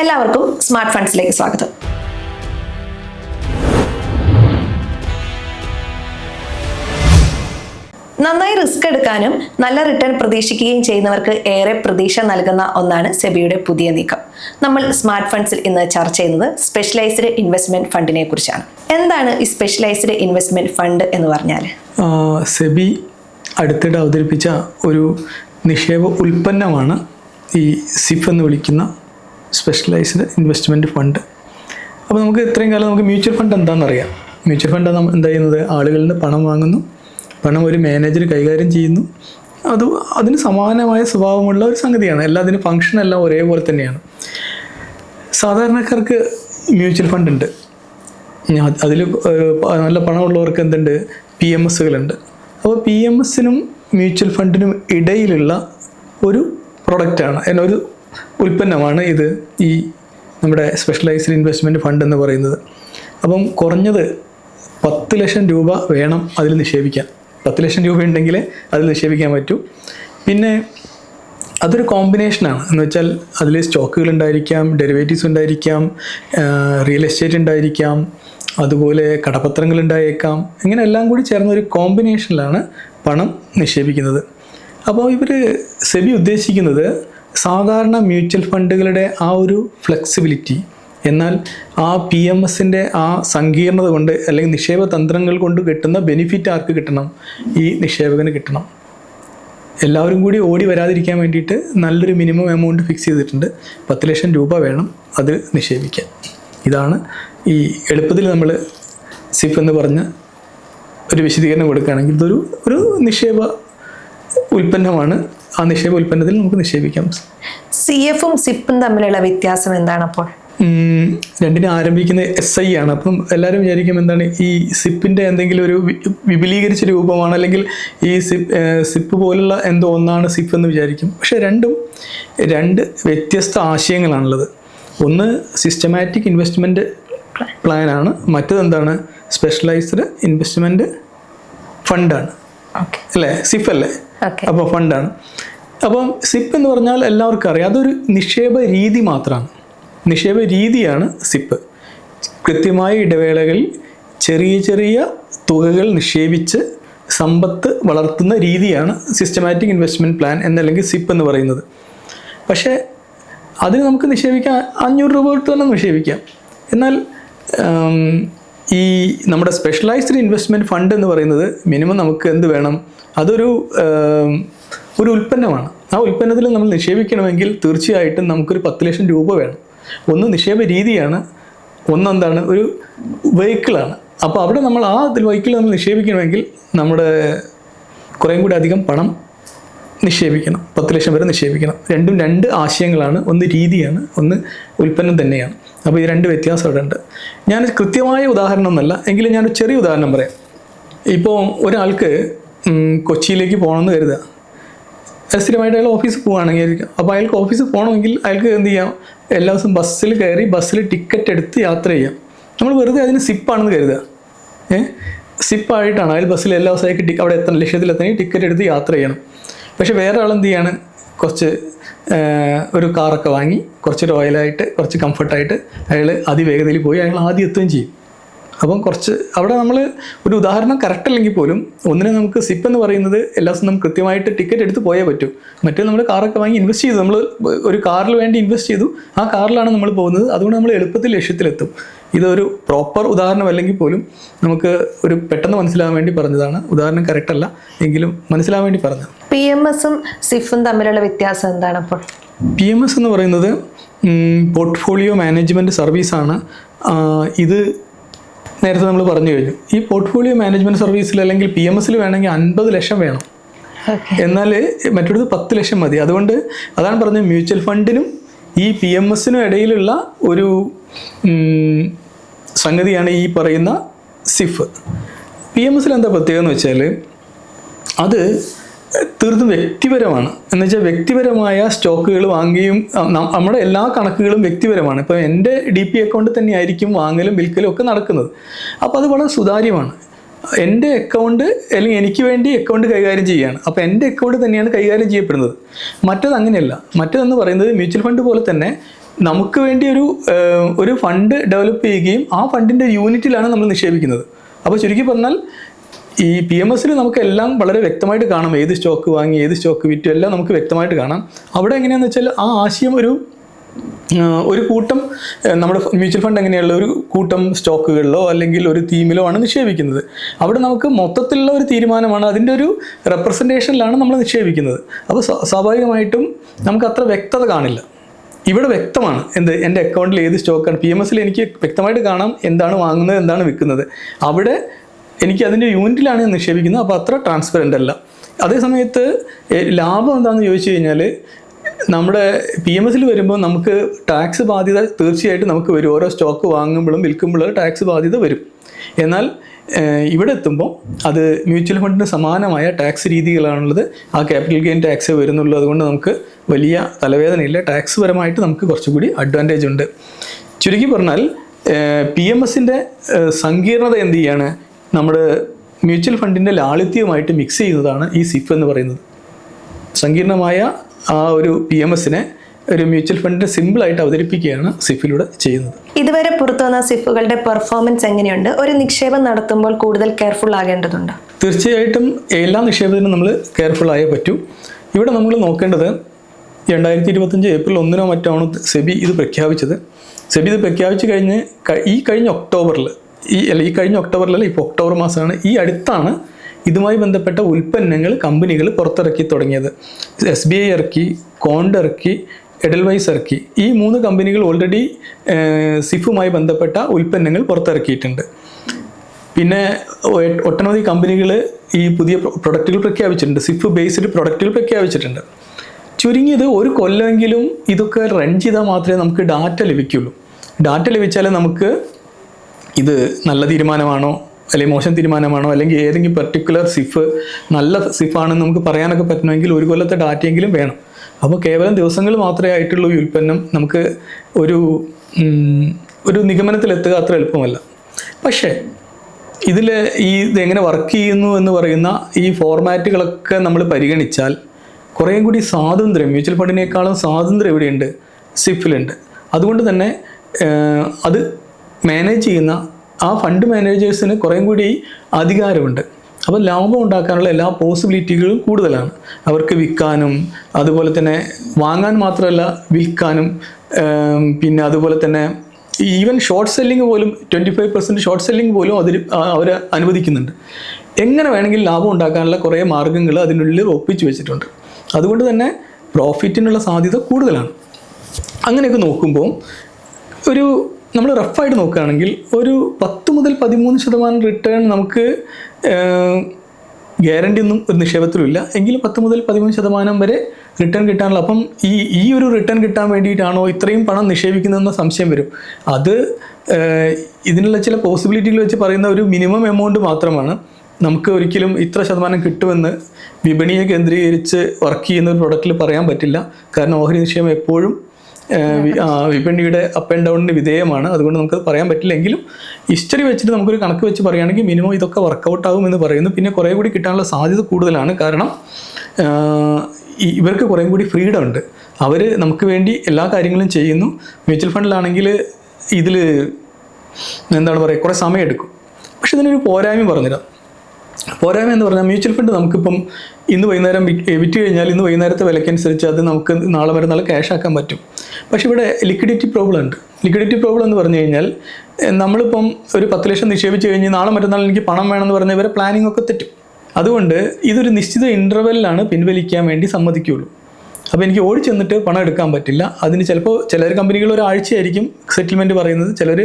എല്ലാവർക്കും സ്മാർട്ട് ഫണ്ട്സിലേക്ക് സ്വാഗതം. നന്നായി റിസ്ക് എടുക്കാനും നല്ല റിട്ടേൺ പ്രതീക്ഷിക്കുകയും ചെയ്യുന്നവർക്ക് ഏറെ പ്രതീക്ഷ നൽകുന്ന ഒന്നാണ് സെബിയുടെ പുതിയ നീക്കം. നമ്മൾ സ്മാർട്ട് ഫണ്ട്സിൽ ഇന്ന് ചർച്ച ചെയ്യുന്നത് സ്പെഷ്യലൈസ്ഡ് ഇൻവെസ്റ്റ്മെന്റ് ഫണ്ടിനെ കുറിച്ചാണ്. എന്താണ് ഈ സ്പെഷ്യലൈസ്ഡ് ഇൻവെസ്റ്റ്മെന്റ് ഫണ്ട് എന്ന് പറഞ്ഞാൽ സെബി അടുത്തിടെ അവതരിപ്പിച്ച ഒരു നിക്ഷേപ ഉൽപ്പന്നമാണ് ഈ സിഫ് എന്ന് വിളിക്കുന്ന സ്പെഷ്യലൈസ്ഡ് ഇൻവെസ്റ്റ്മെന്റ് ഫണ്ട് അപ്പോൾ നമുക്ക് ഇത്രയും കാലം നമുക്ക് മ്യൂച്വൽ ഫണ്ട് എന്താണെന്നറിയാം. മ്യൂച്വൽ ഫണ്ട് എന്താ ചെയ്യുന്നത്? ആളുകളിൽ നിന്ന് പണം വാങ്ങുന്നു. പണം ഒരു മാനേജർ കൈകാര്യം ചെയ്യുന്നു. അത് അതിന് സമാനമായ സ്വഭാവമുള്ള ഒരു സംഗതിയാണ്. എല്ലാ അതിന് ഫങ്ഷൻ എല്ലാം ഒരേപോലെ തന്നെയാണ്. സാധാരണക്കാർക്ക് മ്യൂച്വൽ ഫണ്ട് ഉണ്ട്. അതിൽ നല്ല പണമുള്ളവർക്ക് എന്തുണ്ട്? പി എം എസ്സുകളുണ്ട് അപ്പോൾ പി എം എസിനും മ്യൂച്വൽ ഫണ്ടിനും ഇടയിലുള്ള ഒരു പ്രൊഡക്റ്റാണ് എന്ന ഒരു ഉൽപ്പന്നമാണ് ഇത് ഈ നമ്മുടെ സ്പെഷ്യലൈസ്ഡ് ഇൻവെസ്റ്റ്മെന്റ് ഫണ്ട് എന്ന് പറയുന്നത്. അപ്പം കുറഞ്ഞത് പത്ത് ലക്ഷം രൂപ വേണം അതിൽ നിക്ഷേപിക്കാൻ. പത്ത് ലക്ഷം രൂപ ഉണ്ടെങ്കിൽ അതിൽ നിക്ഷേപിക്കാൻ പറ്റൂ. പിന്നെ അതൊരു കോമ്പിനേഷനാണ് എന്ന് വെച്ചാൽ അതിൽ സ്റ്റോക്കുകൾ ഉണ്ടായിരിക്കാം ഡെറിവേറ്റീവ്സ് ഉണ്ടായിരിക്കാം റിയൽ എസ്റ്റേറ്റ് ഉണ്ടായിരിക്കാം അതുപോലെ കടപത്രങ്ങൾ ഉണ്ടായേക്കാം. ഇങ്ങനെ എല്ലാം കൂടി ചേർന്ന ഒരു കോമ്പിനേഷനിലാണ് പണം നിക്ഷേപിക്കുന്നത്. അപ്പോൾ ഇവർ സെബി ഉദ്ദേശിക്കുന്നത് സാധാരണ മ്യൂച്വൽ ഫണ്ടുകളുടെ ആ ഒരു ഫ്ലെക്സിബിലിറ്റി എന്നാൽ ആ പി എം എസിന്റെ ആ സങ്കീർണത കൊണ്ട് അല്ലെങ്കിൽ നിക്ഷേപ തന്ത്രങ്ങൾ കൊണ്ട് കിട്ടുന്ന ബെനിഫിറ്റ് ആർക്ക് കിട്ടണം? ഈ നിക്ഷേപകന് കിട്ടണം. എല്ലാവരും കൂടി ഓടി വരാതിരിക്കാൻ വേണ്ടിയിട്ട് നല്ലൊരു മിനിമം എമൗണ്ട് ഫിക്സ് ചെയ്തിട്ടുണ്ട്. പത്ത് ലക്ഷം രൂപ വേണം അത് നിക്ഷേപിക്കാൻ. ഇതാണ് ഈ എളുപ്പത്തിൽ നമ്മൾ സിഫ് എന്ന് പറഞ്ഞ് ഒരു വിശദീകരണം കൊടുക്കുകയാണെങ്കിൽ ഇതൊരു ഒരു നിക്ഷേപ ഉൽപ്പന്നമാണ്. ആ നിക്ഷേപ ഉൽപ്പന്നത്തിൽ നമുക്ക് നിക്ഷേപിക്കാം. സി എഫും സിപ്പും തമ്മിലുള്ള വ്യത്യാസം എന്താണ് അപ്പോൾ? രണ്ടിനെ ആരംഭിക്കുന്ന എസ് ഐ ആണ്. അപ്പം എല്ലാവരും വിചാരിക്കും എന്താണ് ഈ സിപ്പിന്റെ എന്തെങ്കിലും ഒരു വിപുലീകരിച്ച രൂപമാണ് അല്ലെങ്കിൽ ഈ സിപ്പ് സിപ്പ് പോലുള്ള എന്തോ ഒന്നാണ് സിപ്പ് എന്ന് വിചാരിക്കും. പക്ഷേ രണ്ടും രണ്ട് വ്യത്യസ്ത ആശയങ്ങളാണുള്ളത്. ഒന്ന് സിസ്റ്റമാറ്റിക് ഇൻവെസ്റ്റ്മെന്റ് പ്ലാനാണ് മറ്റത് എന്താണ്? സ്പെഷ്യലൈസ്ഡ് ഇൻവെസ്റ്റ്മെന്റ് ഫണ്ടാണ് അല്ലേ? സിഫ് അല്ലേ? അപ്പോൾ ഫണ്ടാണ് അപ്പം സിപ്പ് എന്ന് പറഞ്ഞാൽ എല്ലാവർക്കും അറിയാം. അതൊരു നിക്ഷേപ രീതി മാത്രമാണ്. നിക്ഷേപ രീതിയാണ് സിപ്പ്. കൃത്യമായ ഇടവേളകളിൽ ചെറിയ ചെറിയ തുകകൾ നിക്ഷേപിച്ച് സമ്പത്ത് വളർത്തുന്ന രീതിയാണ് സിസ്റ്റമാറ്റിക് ഇൻവെസ്റ്റ്മെന്റ് പ്ലാൻ എന്നല്ലെങ്കിൽ സിപ്പ് എന്ന് പറയുന്നത്. പക്ഷേ അതിന് നമുക്ക് നിക്ഷേപിക്കാം അഞ്ഞൂറ് രൂപ തൊട്ട് തന്നെ നിക്ഷേപിക്കാം എന്നാൽ ഈ നമ്മുടെ സ്പെഷ്യലൈസ്ഡ് ഇൻവെസ്റ്റ്മെന്റ് ഫണ്ട് എന്ന് പറയുന്നത് മിനിമം നമുക്ക് എന്ത് വേണം? അതൊരു ഒരു ഉൽപ്പന്നമാണ്. ആ ഉൽപ്പന്നത്തിൽ നമ്മൾ നിക്ഷേപിക്കണമെങ്കിൽ തീർച്ചയായിട്ടും നമുക്കൊരു പത്ത് ലക്ഷം രൂപ വേണം. ഒന്ന് നിക്ഷേപ രീതിയാണ് ഒന്നെന്താണ് ഒരു വെഹിക്കിളാണ്. അപ്പോൾ അവിടെ നമ്മൾ ആ വെഹിക്കിൾ നമ്മൾ നിക്ഷേപിക്കണമെങ്കിൽ നമ്മുടെ കുറേയും കൂടി അധികം പണം നിക്ഷേപിക്കണം. പത്ത് ലക്ഷം വരെ നിക്ഷേപിക്കണം. രണ്ടും രണ്ട് ആശയങ്ങളാണ്. ഒന്ന് രീതിയാണ് ഒന്ന് ഉൽപ്പന്നം തന്നെയാണ്. അപ്പോൾ ഈ രണ്ട് വ്യത്യാസം അവിടെ ഉണ്ട്. ഞാൻ കൃത്യമായ ഉദാഹരണം ഒന്നല്ല എങ്കിലും ഞാനൊരു ചെറിയ ഉദാഹരണം പറയാം. ഇപ്പോൾ ഒരാൾക്ക് കൊച്ചിയിലേക്ക് പോകണമെന്ന് കരുതുക. സ്ഥിരമായിട്ട് അയാൾ ഓഫീസിൽ പോവുകയാണെങ്കിൽ അപ്പോൾ അയാൾക്ക് ഓഫീസിൽ പോകണമെങ്കിൽ അയാൾക്ക് എന്ത് ചെയ്യാം? എല്ലാ ദിവസവും ബസ്സിൽ കയറി ബസ്സിൽ ടിക്കറ്റ് എടുത്ത് യാത്ര ചെയ്യാം. നമ്മൾ വെറുതെ അതിന് സിപ്പാണെന്ന് കരുതുക. ഏഹ് സിപ്പായിട്ടാണ് അയാൾ ബസ്സിൽ എല്ലാ ദിവസമായി ടിക്ക് അവിടെ എത്തണം ലക്ഷ്യത്തിലെത്തണമെങ്കിൽ ടിക്കറ്റ് എടുത്ത് യാത്ര ചെയ്യണം. പക്ഷേ വേറെ ആൾ എന്ത് ചെയ്യാണ്? കുറച്ച് ഒരു കാറൊക്കെ വാങ്ങി കുറച്ച് റോയലായിട്ട് കുറച്ച് കംഫർട്ടായിട്ട് അയാൾ അതിവേഗതയിൽ പോയി അയാൾ ആദ്യം എത്തുകയും ചെയ്യും. അപ്പം കുറച്ച് അവിടെ നമ്മൾ ഒരു ഉദാഹരണം കറക്റ്റ് അല്ലെങ്കിൽ പോലും ഒന്നിനെ നമുക്ക് സിപ്പ് എന്ന് പറയുന്നത് എല്ലാ ദിവസവും നമുക്ക് കൃത്യമായിട്ട് ടിക്കറ്റ് എടുത്ത് പോയേ പറ്റൂ. മറ്റേ നമ്മൾ കാറൊക്കെ വാങ്ങി ഇൻവെസ്റ്റ് ചെയ്തു. നമ്മൾ ഒരു കാറിൽ വേണ്ടി ഇൻവെസ്റ്റ് ചെയ്തു. ആ കാറിലാണ് നമ്മൾ പോകുന്നത്. അതുകൊണ്ട് നമ്മൾ എളുപ്പത്തിൽ ലക്ഷ്യത്തിലെത്തും. ഇതൊരു പ്രോപ്പർ ഉദാഹരണം അല്ലെങ്കിൽ പോലും നമുക്ക് ഒരു പെട്ടെന്ന് മനസ്സിലാകാൻ വേണ്ടി പറഞ്ഞതാണ്. ഉദാഹരണം കറക്റ്റ് അല്ല. എങ്കിലും മനസ്സിലാകാൻ വേണ്ടി പറഞ്ഞത് പി എം എസും സിഫും തമ്മിലുള്ള വ്യത്യാസം എന്താണ് അപ്പോൾ? പി എം എസ് എന്ന് പറയുന്നത് പോർട്ട്ഫോളിയോ മാനേജ്മെന്റ് സർവീസാണ് ഇത് നേരത്തെ നമ്മൾ പറഞ്ഞു കഴിഞ്ഞു. ഈ പോർട്ട്ഫോളിയോ മാനേജ്മെന്റ് സർവീസിൽ അല്ലെങ്കിൽ പി എം എസിൽ വേണമെങ്കിൽ അൻപത് ലക്ഷം വേണം. എന്നാൽ മറ്റൊരു പത്ത് ലക്ഷം മതി. അതുകൊണ്ട് അതാണ് പറഞ്ഞത് മ്യൂച്വൽ ഫണ്ടിനും ഈ പി എം എസിനും ഇടയിലുള്ള ഒരു സംഗതിയാണ് ഈ പറയുന്ന സിഫ് പി എം എസിൽ എന്താ പ്രത്യേകത എന്ന് വെച്ചാൽ അത് തീർത്തും വ്യക്തിപരമാണ്. എന്ന് വെച്ചാൽ വ്യക്തിപരമായ സ്റ്റോക്കുകൾ വാങ്ങുകയും നമ്മുടെ എല്ലാ കണക്കുകളും വ്യക്തിപരമാണ്. ഇപ്പോൾ എന്റെ ഡി പി അക്കൗണ്ട് തന്നെയായിരിക്കും വാങ്ങലും വിൽക്കലും ഒക്കെ നടക്കുന്നത്. അപ്പോൾ അത് വളരെ സുതാര്യമാണ്. എന്റെ അക്കൗണ്ട് അല്ലെങ്കിൽ എനിക്ക് വേണ്ടി അക്കൗണ്ട് കൈകാര്യം ചെയ്യുകയാണ്. അപ്പോൾ എന്റെ അക്കൗണ്ട് തന്നെയാണ് കൈകാര്യം ചെയ്യപ്പെടുന്നത്. മറ്റത് അങ്ങനെയല്ല. മറ്റതെന്ന് പറയുന്നത് മ്യൂച്വൽ ഫണ്ട് പോലെ തന്നെ നമുക്ക് വേണ്ടി ഒരു ഒരു ഫണ്ട് ഡെവലപ്പ് ചെയ്യുകയും ആ ഫണ്ടിന്റെ യൂണിറ്റിലാണ് നമ്മൾ നിക്ഷേപിക്കുന്നത്. അപ്പോൾ ചുരുക്കി പറഞ്ഞാൽ ഈ പി എം എസിൽ നമുക്ക് എല്ലാം വളരെ വ്യക്തമായിട്ട് കാണാം. ഏത് സ്റ്റോക്ക് വാങ്ങി ഏത് സ്റ്റോക്ക് വിറ്റു എല്ലാം നമുക്ക് വ്യക്തമായിട്ട് കാണാം. അവിടെ എങ്ങനെയാണെന്ന് വെച്ചാൽ ആ ആശയം ഒരു ഒരു കൂട്ടം നമ്മുടെ മ്യൂച്വൽ ഫണ്ട് എങ്ങനെയുള്ള ഒരു കൂട്ടം സ്റ്റോക്കുകളിലോ അല്ലെങ്കിൽ ഒരു തീമിലോ ആണ് നിക്ഷേപിക്കുന്നത്. അവിടെ നമുക്ക് മൊത്തത്തിലുള്ള ഒരു തീരുമാനമാണ് അതിന്റെ ഒരു റെപ്രസെന്റേഷനിലാണ് നമ്മൾ നിക്ഷേപിക്കുന്നത്. അപ്പോൾ സ്വാഭാവികമായിട്ടും നമുക്ക് അത്ര വ്യക്തത കാണില്ല. ഇവിടെ വ്യക്തമാണ് എന്ത് എന്റെ അക്കൗണ്ടിൽ ഏത് സ്റ്റോക്കാണ് പി എം എസിൽ എനിക്ക് വ്യക്തമായിട്ട് കാണാം എന്താണ് വാങ്ങുന്നത് എന്താണ് വിൽക്കുന്നത്. അവിടെ എനിക്ക് അതിന്റെ യൂണിറ്റിലാണ് ഞാൻ നിക്ഷേപിക്കുന്നത് അപ്പോൾ അത്ര ട്രാൻസ്പെറന്റ് അല്ല. അതേ സമയത്ത് ലാഭം എന്താണെന്ന് ചോദിച്ചു കഴിഞ്ഞാൽ നമ്മുടെ പി എം എസിൽ വരുമ്പോൾ നമുക്ക് ടാക്സ് ബാധ്യത തീർച്ചയായിട്ടും നമുക്ക് വരും. ഓരോ സ്റ്റോക്ക് വാങ്ങുമ്പോഴും വിൽക്കുമ്പോഴും ടാക്സ് ബാധ്യത വരും. എന്നാൽ ഇവിടെ എത്തുമ്പോൾ അത് മ്യൂച്വൽ ഫണ്ടിന് സമാനമായ ടാക്സ് രീതികളാണുള്ളത്. ആ ക്യാപിറ്റൽ ഗെയിൻ ടാക്സ് വരുന്നുള്ളൂ അതുകൊണ്ട് നമുക്ക് വലിയ തലവേദനയില്ല. ടാക്സ് പരമായിട്ട് നമുക്ക് കുറച്ചുകൂടി അഡ്വാന്റേജ് ഉണ്ട്. ചുരുക്കി പറഞ്ഞാൽ പി എം എസിന്റെ സങ്കീർണത എന്ത് ചെയ്യാണ്? നമ്മുടെ മ്യൂച്വൽ ഫണ്ടിന്റെ ലാളിത്യവുമായിട്ട് മിക്സ് ചെയ്യുന്നതാണ് ഈ സിഫ് എന്ന് പറയുന്നത്. സങ്കീർണമായ ആ ഒരു പി എം എസിനെ ഒരു മ്യൂച്വൽ ഫണ്ടിനെ സിമ്പിളായിട്ട് അവതരിപ്പിക്കുകയാണ് സിഫിലൂടെ ചെയ്യുന്നത്. ഇതുവരെ പുറത്തുവന്ന സിഫുകളുടെ പെർഫോമൻസ് എങ്ങനെയുണ്ട്? ഒരു നിക്ഷേപം നടത്തുമ്പോൾ കൂടുതൽ കെയർഫുൾ ആകേണ്ടതുണ്ട്? തീർച്ചയായിട്ടും എല്ലാ നിക്ഷേപത്തിനും നമ്മൾ കെയർഫുൾ ആയേ പറ്റൂ. ഇവിടെ നമ്മൾ നോക്കേണ്ടത് രണ്ടായിരത്തി ഇരുപത്തഞ്ച് ഏപ്രിൽ ഒന്നിനോ മറ്റോ ആണ് സെബി ഇത് പ്രഖ്യാപിച്ചത്. സെബി ഇത് പ്രഖ്യാപിച്ചു കഴിഞ്ഞ് ഈ കഴിഞ്ഞ ഒക്ടോബറിൽ ഈ അല്ല ഈ കഴിഞ്ഞ ഒക്ടോബറിലല്ല ഇപ്പോൾ ഒക്ടോബർ മാസമാണ്. ഈ അടുത്താണ് ഇതുമായി ബന്ധപ്പെട്ട ഉൽപ്പന്നങ്ങൾ കമ്പനികൾ പുറത്തിറക്കി തുടങ്ങിയത്. എസ് ബി ഐ ഇറക്കി കോണ്ട് ഇറക്കി എഡൽവൈസ് ഇറക്കി. ഈ മൂന്ന് കമ്പനികൾ ഓൾറെഡി സിഫുമായി ബന്ധപ്പെട്ട ഉൽപ്പന്നങ്ങൾ പുറത്തിറക്കിയിട്ടുണ്ട്. പിന്നെ ഒട്ടനവധി കമ്പനികൾ ഈ പുതിയ പ്രൊ- പ്രൊഡക്റ്റുകൾ പ്രഖ്യാപിച്ചിട്ടുണ്ട്. സിഫ് ബേസ്ഡ് പ്രൊഡക്റ്റുകൾ പ്രഖ്യാപിച്ചിട്ടുണ്ട്. ചുരുങ്ങിയത് ഒരു കൊല്ലമെങ്കിലും ഇതൊക്കെ റൺ ചെയ്താൽ മാത്രമേ നമുക്ക് ഡാറ്റ ലഭിക്കുള്ളൂ. ഡാറ്റ ലഭിച്ചാലേ നമുക്ക് ഇത് നല്ല തീരുമാനമാണോ? അല്ലെങ്കിൽ മോശം തീരുമാനമാണോ? അല്ലെങ്കിൽ ഏതെങ്കിലും പെർട്ടിക്കുലർ സിഫ് നല്ല സിഫാണെന്ന് നമുക്ക് പറയാനൊക്കെ പറ്റണമെങ്കിൽ ഒരു കൊല്ലത്തെ ഡാറ്റയെങ്കിലും വേണം. അപ്പോൾ കേവലം ദിവസങ്ങൾ മാത്രമേ ആയിട്ടുള്ളൂ ഈ ഉൽപ്പന്നം നമുക്ക് ഒരു ഒരു നിഗമനത്തിലെത്തുക അത്ര എളുപ്പമല്ല. പക്ഷേ ഇതിൽ ഈ ഇതെങ്ങനെ വർക്ക് ചെയ്യുന്നു എന്ന് പറയുന്ന ഈ ഫോർമാറ്റുകളൊക്കെ നമ്മൾ പരിഗണിച്ചാൽ കുറേ കൂടി സ്വാതന്ത്ര്യം മ്യൂച്വൽ ഫണ്ടിനേക്കാളും സ്വാതന്ത്ര്യം എവിടെയുണ്ട് സിഫിലുണ്ട് അതുകൊണ്ട് തന്നെ അത് മാനേജ് ചെയ്യുന്ന ആ ഫണ്ട് മാനേജേഴ്സിന് കുറേം കൂടി അധികാരമുണ്ട്. അപ്പോൾ ലാഭം ഉണ്ടാക്കാനുള്ള എല്ലാ പോസിബിലിറ്റികളും കൂടുതലാണ്. അവർക്ക് വിൽക്കാനും അതുപോലെ തന്നെ വാങ്ങാൻ മാത്രമല്ല വിൽക്കാനും പിന്നെ അതുപോലെ തന്നെ ഈവൻ ഷോർട്ട് സെല്ലിംഗ് പോലും twenty five percent short selling പോലും അതിൽ അവർ അനുവദിക്കുന്നുണ്ട്. എങ്ങനെ വേണമെങ്കിൽ ലാഭം ഉണ്ടാക്കാനുള്ള കുറേ മാർഗങ്ങൾ അതിനുള്ളിൽ ഒപ്പിച്ചു വെച്ചിട്ടുണ്ട്. അതുകൊണ്ട് തന്നെ പ്രോഫിറ്റിനുള്ള സാധ്യത കൂടുതലാണ്. അങ്ങനെയൊക്കെ നോക്കുമ്പോൾ ഒരു നമ്മൾ റഫായിട്ട് നോക്കുകയാണെങ്കിൽ ഒരു പത്ത് മുതൽ പതിമൂന്ന് ശതമാനം റിട്ടേൺ നമുക്ക് ഗ്യാരണ്ടി ഒന്നും ഒരു നിക്ഷേപത്തിലില്ല എങ്കിലും പത്ത് മുതൽ പതിമൂന്ന് ശതമാനം വരെ റിട്ടേൺ കിട്ടാനുള്ള അപ്പം ഈ ഈ ഒരു റിട്ടേൺ കിട്ടാൻ വേണ്ടിയിട്ടാണോ ഇത്രയും പണം നിക്ഷേപിക്കുന്നതെന്ന സംശയം വരും. അത് ഇതിനുള്ള ചില പോസിബിലിറ്റികൾ വെച്ച് പറയുന്ന ഒരു മിനിമം എമൗണ്ട് മാത്രമാണ്. നമുക്ക് ഒരിക്കലും ഇത്ര ശതമാനം കിട്ടുമെന്ന് വിപണിയെ കേന്ദ്രീകരിച്ച് വർക്ക് ചെയ്യുന്ന ഒരു പ്രൊഡക്റ്റിൽ പറയാൻ പറ്റില്ല. കാരണം ഓഹരി നിക്ഷേപം എപ്പോഴും വിപണിയുടെ അപ്പ് ആൻഡ് ഡൗണിന് വിധേയമാണ്. അതുകൊണ്ട് നമുക്ക് പറയാൻ പറ്റില്ലെങ്കിലും ഹിസ്റ്ററി വെച്ചിട്ട് നമുക്കൊരു കണക്ക് വെച്ച് പറയുകയാണെങ്കിൽ മിനിമം ഇതൊക്കെ വർക്കൗട്ട് ആകും എന്ന് പറയുന്നു. പിന്നെ കുറേ കൂടി കിട്ടാനുള്ള സാധ്യത കൂടുതലാണ്. കാരണം ഇവർക്ക് കുറേ കൂടി ഫ്രീഡം ഉണ്ട്. അവർ നമുക്ക് വേണ്ടി എല്ലാ കാര്യങ്ങളും ചെയ്യുന്നു. മ്യൂച്വൽ ഫണ്ടിലാണെങ്കിൽ ഇതിൽ എന്താണ് പറയുക കുറേ സമയം എടുക്കും. പക്ഷെ ഇതിനൊരു പോരായ്മ പറഞ്ഞുതരാം. പോരായ്മ എന്ന് പറഞ്ഞാൽ മ്യൂച്വൽ ഫണ്ട് നമുക്കിപ്പം ഇന്ന് വൈകുന്നേരം വിറ്റ് കഴിഞ്ഞാൽ ഇന്ന് വൈകുന്നേരത്തെ വിലക്കനുസരിച്ച് അത് നമുക്ക് നാളെ നാളെ ക്യാഷ് ആക്കാൻ പറ്റും. പക്ഷേ ഇവിടെ ലിക്വിഡിറ്റി പ്രോബ്ലം ഉണ്ട്. ലിക്വിഡിറ്റി പ്രോബ്ലം എന്ന് പറഞ്ഞു കഴിഞ്ഞാൽ നമ്മളിപ്പം ഒരു പത്ത് ലക്ഷം നിക്ഷേപിച്ച് കഴിഞ്ഞ് നാളെ മറ്റന്നാൾ എനിക്ക് പണം വേണമെന്ന് പറഞ്ഞാൽ ഇവരെ പ്ലാനിംഗ് ഒക്കെ തെറ്റും. അതുകൊണ്ട് ഇതൊരു നിശ്ചിത ഇന്റർവെല്ലാണ് പിൻവലിക്കാൻ വേണ്ടി സമ്മതിക്കുകയുള്ളൂ. അപ്പോൾ എനിക്ക് ഓടി ചെന്നിട്ട് പണം എടുക്കാൻ പറ്റില്ല. അതിന് ചിലപ്പോൾ ചിലർ കമ്പനികൾ ഒരാഴ്ചയായിരിക്കും സെറ്റിൽമെന്റ് പറയുന്നത്. ചിലർ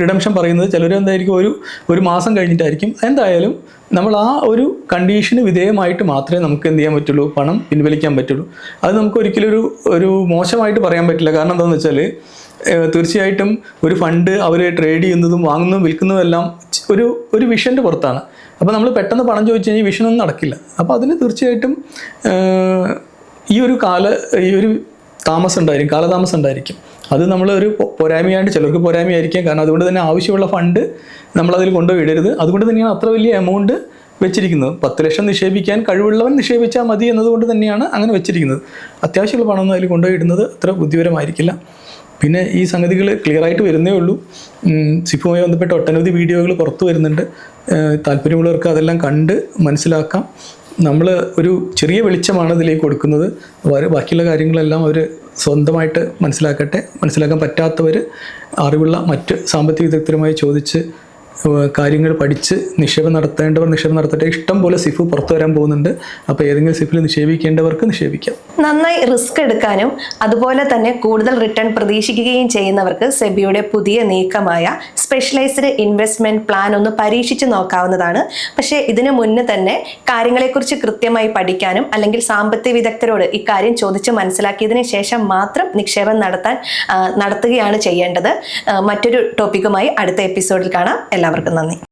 റിഡംഷൻ പറയുന്നത്. ചിലർ എന്തായിരിക്കും ഒരു ഒരു മാസം കഴിഞ്ഞിട്ടായിരിക്കും. എന്തായാലും നമ്മൾ ആ ഒരു കണ്ടീഷന് വിധേയമായിട്ട് മാത്രമേ നമുക്ക് എന്ത് ചെയ്യാൻ പറ്റുള്ളൂ? പണം പിൻവലിക്കാൻ പറ്റുള്ളൂ. അത് നമുക്ക് ഒരിക്കലും ഒരു ഒരു മോശമായിട്ട് പറയാൻ പറ്റില്ല. കാരണം എന്താണെന്ന് വെച്ചാൽ തീർച്ചയായിട്ടും ഒരു ഫണ്ട് അവർ ട്രേഡ് ചെയ്യുന്നതും വാങ്ങുന്നതും വിൽക്കുന്നതും എല്ലാം ഒരു ഒരു വിഷന്റെ പുറത്താണ്. അപ്പോൾ നമ്മൾ പെട്ടെന്ന് പണം ചോദിച്ചു കഴിഞ്ഞാൽ വിഷനൊന്നും നടക്കില്ല. അപ്പോൾ അതിന് തീർച്ചയായിട്ടും ഈ ഒരു കാല ഈ ഒരു താമസം ഉണ്ടായിരിക്കും കാലതാമസം ഉണ്ടായിരിക്കും. അത് നമ്മൾ ഒരു പോരായ്മയായിട്ട് ചിലർക്ക് പോരായ്മയായിരിക്കാം. കാരണം അതുകൊണ്ട് തന്നെ ആവശ്യമുള്ള ഫണ്ട് നമ്മളതിൽ കൊണ്ടുപോയിടരുത് അതുകൊണ്ട് തന്നെയാണ് അത്ര വലിയ എമൗണ്ട് വെച്ചിരിക്കുന്നത്. പത്ത് ലക്ഷം നിക്ഷേപിക്കാൻ കഴിവുള്ളവൻ നിക്ഷേപിച്ചാൽ മതി എന്നതുകൊണ്ട് തന്നെയാണ് അങ്ങനെ വെച്ചിരിക്കുന്നത്. അത്യാവശ്യമുള്ള പണം അതിൽ കൊണ്ടുപോയിടുന്നത് അത്ര ബുദ്ധിപരമായിരിക്കില്ല. പിന്നെ ഈ സംഗതികൾ ക്ലിയർ ആയിട്ട് വരുന്നേ ഉള്ളൂ. സിപ്പുമായി ബന്ധപ്പെട്ട ഒട്ടനവധി വീഡിയോകൾ പുറത്തു വരുന്നുണ്ട്. താല്പര്യമുള്ളവർക്ക് അതെല്ലാം കണ്ട് മനസ്സിലാക്കാം. നമ്മൾ ഒരു ചെറിയ വെളിച്ചമാണ് ഇതിലേക്ക് കൊടുക്കുന്നത്. ബാക്കിയുള്ള കാര്യങ്ങളെല്ലാം അവർ സ്വന്തമായിട്ട് മനസ്സിലാക്കട്ടെ. മനസ്സിലാക്കാൻ പറ്റാത്തവർ അറിവുള്ള മറ്റ് സാമ്പത്തിക വിദഗ്ധരുമായി ചോദിച്ച് കാര്യങ്ങൾ പഠിച്ച് നിക്ഷേപം നടത്തേണ്ടവർ നിക്ഷേപം നടത്തട്ടെ. ഇഷ്ടം പോലെ സിഫ് പുറത്തു വരാൻ പോകുന്നുണ്ട്. അപ്പോൾ ഏതെങ്കിലും സിഫിൽ നിക്ഷേപിക്കേണ്ടവർക്ക് നിക്ഷേപിക്കാം. നന്നായി റിസ്ക് എടുക്കാനും അതുപോലെ തന്നെ കൂടുതൽ റിട്ടേൺ പ്രതീക്ഷിക്കുകയും ചെയ്യുന്നവർക്ക് സെബിയുടെ പുതിയ നീക്കമായ സ്പെഷ്യലൈസ്ഡ് ഇൻവെസ്റ്റ്മെന്റ് പ്ലാൻ ഒന്ന് പരീക്ഷിച്ച് നോക്കാവുന്നതാണ്. പക്ഷേ ഇതിനു മുന്നേ തന്നെ കാര്യങ്ങളെക്കുറിച്ച് കൃത്യമായി പഠിക്കാനും അല്ലെങ്കിൽ സാമ്പത്തിക വിദഗ്ധരോട് ഇക്കാര്യം ചോദിച്ച് മനസ്സിലാക്കിയതിനു ശേഷം മാത്രം നിക്ഷേപം നടത്താൻ നടത്തുകയാണ് ചെയ്യേണ്ടത്. മറ്റൊരു ടോപ്പിക്കുമായി അടുത്ത എപ്പിസോഡിൽ കാണാം. എല്ലാവർക്കും നന്ദി.